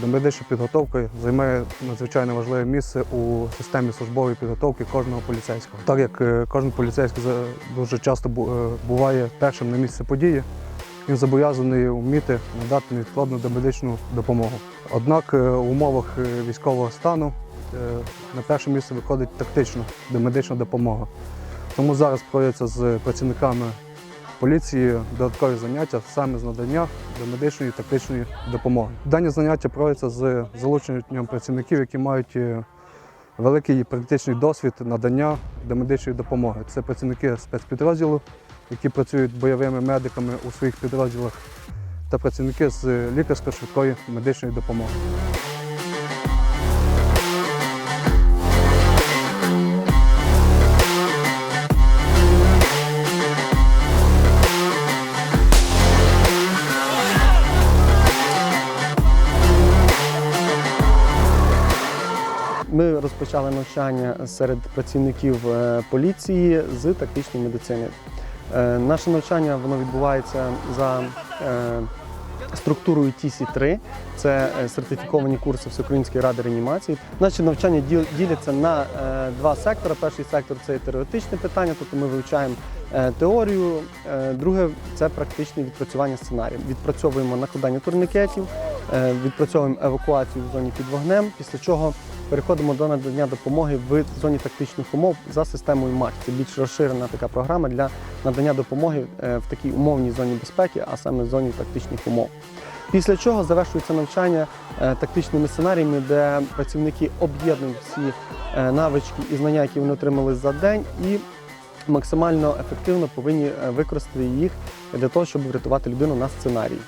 Домедична підготовка займає надзвичайно важливе місце у системі службової підготовки кожного поліцейського. Так як е, кожен поліцейський дуже часто е, буває першим на місці події, він зобов'язаний вміти надати невідкладну домедичну допомогу. Однак в умовах е, військового стану на перше місце виходить тактична домедична допомога. Тому зараз проводяться з працівниками поліції додаткові заняття саме з надання домедичної та тактичної допомоги. Дані заняття проводяться з залученням працівників, які мають е, великий практичний досвід надання домедичної допомоги. Це працівники спецпідрозділу, які працюють бойовими медиками у своїх підрозділах, та працівники з лікарсько-швидкої медичної допомоги. Ми розпочали навчання серед працівників е, поліції з тактичної медицини. Е, Наше навчання воно відбувається за е, структурою TC3. Це е, сертифіковані курси Всеукраїнської ради реанімації. Наші навчання діл- діляться на два сектори. Перший сектор це теоретичне питання, тобто ми вивчаємо теорію. Друге це практичне відпрацювання сценаріїв. Відпрацьовуємо накладання турнікетів, відпрацьовуємо евакуацію в зоні під вогнем, після чого переходимо до надання допомоги в зоні тактичних умов за системою МАК. Це більш розширена така програма для надання допомоги е, в такій умовній зоні безпеки, а саме в зоні тактичних умов. Після чого завершується навчання е, тактичними сценаріями, де працівники об'єднують всі е, навички і знання, які вони отримали за день, і максимально ефективно повинні використати їх для того, щоб врятувати людину на сценарії.